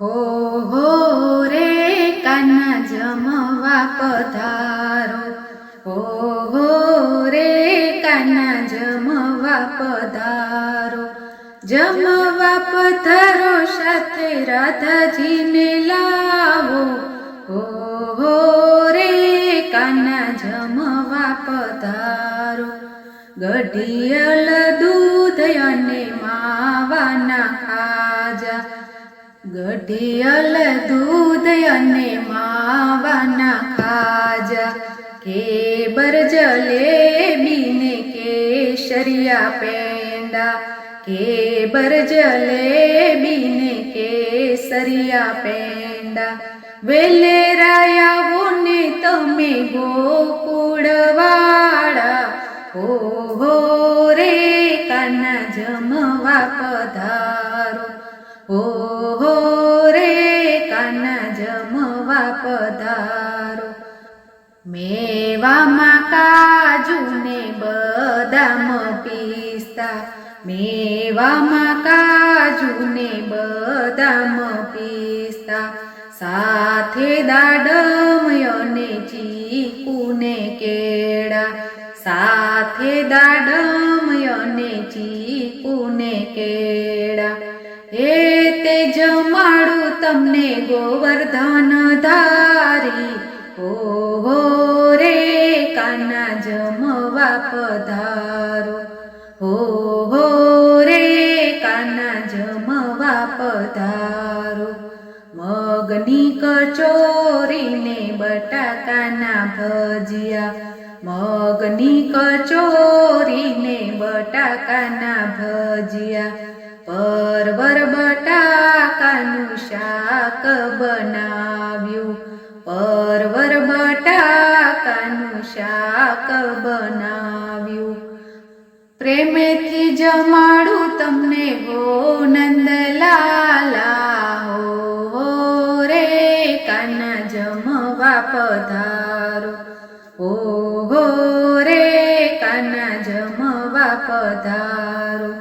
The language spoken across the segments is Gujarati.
હો હો રે કાના જમવા પધારો. હો હો રે કાના જમવા પધારો. જમવા પધારો સાથે રાધાજીને લાવો. હો હો રે કાના જમવા પધારો. ગઢિયલ દૂધ અને માવાના ખાજા. ગઢિયલ દૂધ અને માવાના ખાજા, કેબર જલેબી ને કેસરિયા પેંડા, કેબર જલેબી ને કેસરિયા પેંડા. વેલેરાયા ને તમે ગોકુળવાળા હો હો રે કાના જમવા પધારો હો જમવા પધારો. મેવામાં કાજુ ને બદામ પિસ્તા. મેવામાં કાજુ ને બદામ પિસ્તા. સાથે દાડમ અને ચીકુ ને કેળા. સાથે દાડમ અને ચીકુ ને કેળા. એ તે જમાડું તમને ગોવર્ધન ધારી હો હો રે કાના જમવા પધારો. હો હો રે કાના જમવા પધારો. મગની કચોરીને બટાકાના ભજીયા. મગની કચોરીને બટાકાના ભજીયા. પરવર શાક બનાવ્યું. પ્રેમેથી જમાડું તમને હો નંદલાલા, હો રે કાના જમવા પધારો. હો હો રે કાના જમવા પધારો.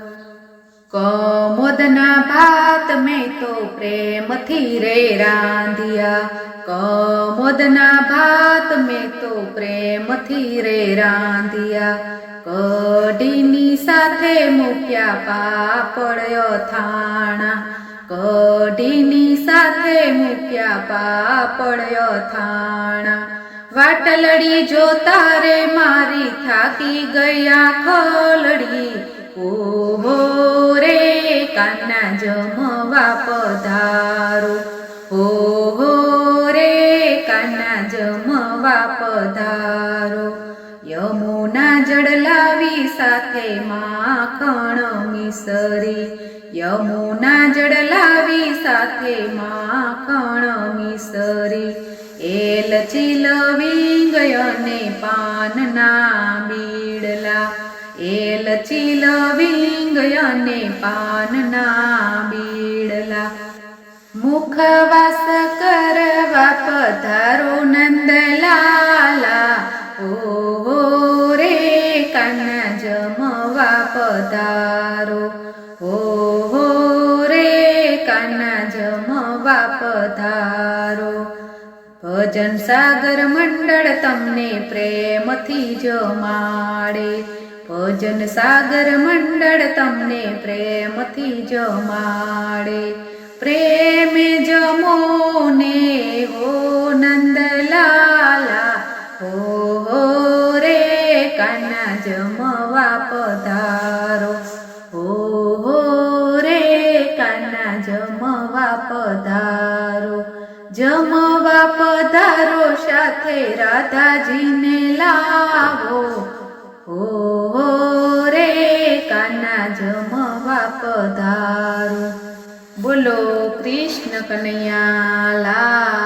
કમોદના ભાત મેં તો પ્રેમથી રે રાંધ્યા. કમોદના ભાત મેં તો પ્રેમથી રે રાંધ્યા. કઢીની સાથે મૂક્યા પાપડ અથાણા. કઢીની સાથે મૂક્યા પાપડ અથાણા. વાટલડી જોતા રે મારી થાકી ગયા ખલડી. ઓહો રે કાના જમવા પધારો. ઓહો કાના જમવા પધારો. યમુના જળ લાવી સાથે માખણ મિસરી. યમુના જળ લાવી સાથે માખણ મિસરી. એલચી લવિંગ અને પાનના બીડલા. એલચી લવિંગ અને પાનના બીડલા. મુખવાસ કરવા પધારો નંદલાલા ઓહો રે કાના જમવા પધારો ઓહો રે કાના જમવા પધારો ભજન સાગર મંડળ તમને પ્રેમથી જમાડે ભજન સાગર મંડળ તમને પ્રેમથી જમાડે પ્રેમે જમો ને હો કાના જમવા પધારો હો હો રે કાના જમવા પધારો જમવા પધારો સાથે રાધાજીને લાવો. હો રે કાના જમવા પધારો બોલો કૃષ્ણ કનૈયા કી